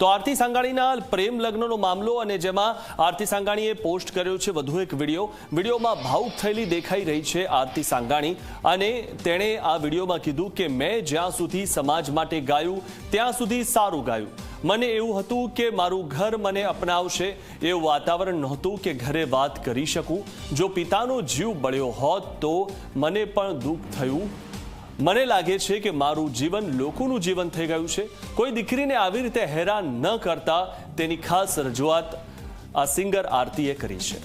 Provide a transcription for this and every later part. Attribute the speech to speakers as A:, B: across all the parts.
A: તો આરતી સાંગાણીના પ્રેમ લગ્નનો મામલો અને જેમાં આરતી સાંગાણીએ પોસ્ટ કર્યો છે વધુ એક વીડિયો. વિડીયોમાં ભાવુક થયેલી દેખાઈ રહી છે આરતી સાંગાણી અને તેણે આ વિડીયોમાં કીધું કે મેં જ્યાં સુધી સમાજ માટે ગાયું, ત્યાં સુધી સારું ગાયું. મને એવું હતું કે મારું ઘર મને અપનાવશે. એવું વાતાવરણ નહોતું કે ઘરે વાત કરી શકું. જો પિતાનો જીવ બળ્યો હોત તો મને પણ દુઃખ થયું. મને લાગે છે કે મારું જીવન લોકોનું જીવન થઈ ગયું છે. કોઈ દીકરીને આવી રીતે હેરાન ન કરતા તેની ખાસ રજૂઆત આ સિંગર આરતીએ કરી છે.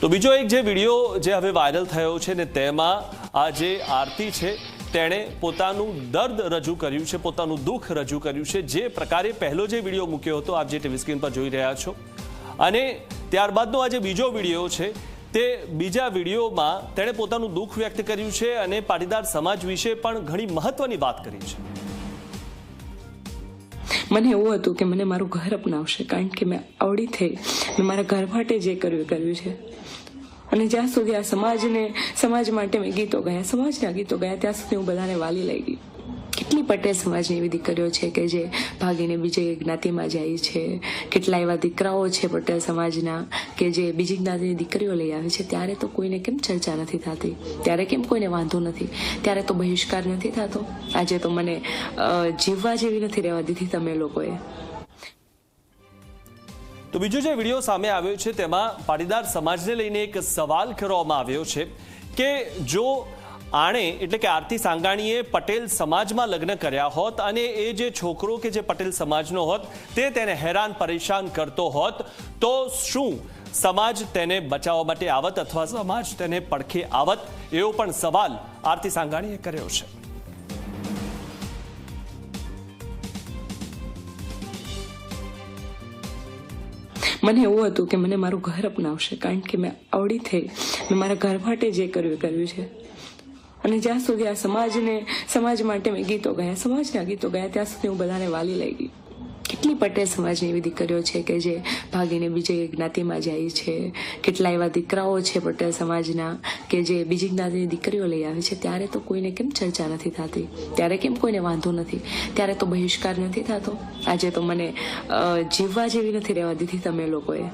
A: તો બીજો એક જે વીડિયો જે હવે વાયરલ થયો છે ને તેમાં આ જે આરતી છે, તેણે પોતાનું દર્દ રજૂ કર્યું છે, પોતાનું દુઃખ રજૂ કર્યું છે. જે પ્રકારે પહેલો જે વીડિયો મૂક્યો હતો, આપ જે ટીવી સ્ક્રીન પર જોઈ રહ્યા છો. અને ત્યારબાદનો આ જે બીજો વીડિયો છે તે બીજા વિડીયોમાં તેણે પોતાનું દુઃખ વ્યક્ત કર્યું છે અને પાટીદાર સમાજ વિશે પણ ઘણી મહત્વની વાત કરી છે.
B: મને એવું હતું કે મને મારું ઘર અપનાવશે, કારણ કે મેં આવડી થઈ મેં મારા ઘર માટે જે કર્યું કર્યું છે. અને જ્યાં સુધી આ સમાજને, સમાજ માટે મેં ગીતો ગયા, સમાજના ગીતો ગયા, ત્યાં સુધી હું બધાને વાલી લઈ ગઈ. કેટલી પટેલ સમાજની એવી દીકરીઓ છે કે જે ભાગીને બીજી જ્ઞાતિમાં જાય છે? કેટલા એવા દીકરાઓ છે પટેલ સમાજના કે જે બીજી જ્ઞાતિની દીકરીઓ લઈ આવે છે? ત્યારે તો કોઈને કેમ ચર્ચા નથી થતી? ત્યારે કેમ કોઈને વાંધો નથી? ત્યારે તો બહિષ્કાર નથી થતો? આજે તો મને જીવવા જેવી નથી રહેવા દીધી તમે લોકોએ.
A: તો બીજો જે વીડિયો સામે આવ્યો છે તેમાં પાટીદાર સમાજને લઈને એક સવાલ કરવામાં આવ્યો છે કે જો આણે, એટલે કે આરતી સાંગાણીએ પટેલ સમાજમાં લગ્ન કર્યા હોત અને એ જે છોકરો કે જે પટેલ સમાજનો હોત, તે તેને હેરાન પરેશાન કરતો હોત, તો શું સમાજ તેને બચાવવા માટે આવત અથવા સમાજ તેને પડખે આવત? એવો પણ સવાલ આરતી સાંગાણીએ કર્યો છે.
B: મને એવું હતું કે મને મારું ઘર અપનાવશે, કારણ કે મેં આવડી થઈ મેં મારા ઘર માટે જે કર્યું કર્યું છે. અને જ્યાં સુધી આ સમાજને, સમાજ માટે મેં ગીતો ગાયા, સમાજના ગીતો ગાયા, ત્યાં સુધી હું બધાને વાલી લઈ ગઈ. કેટલી પટેલ સમાજની એવી દીકરીઓ છે કે જે ભાગીને બીજી જ્ઞાતિમાં જાય છે. કેટલા એવા દીકરાઓ છે પટેલ સમાજના કે જે બીજી જ્ઞાતિની દીકરીઓ લઈ આવે છે. ત્યારે તો કોઈને કેમ ચર્ચા નથી થતી? ત્યારે કેમ કોઈને વાંધો નથી? ત્યારે તો બહિષ્કાર નથી થતો? આજે તો મને જીવવા જેવી નથી રહેવા દીધી તમે લોકોએ.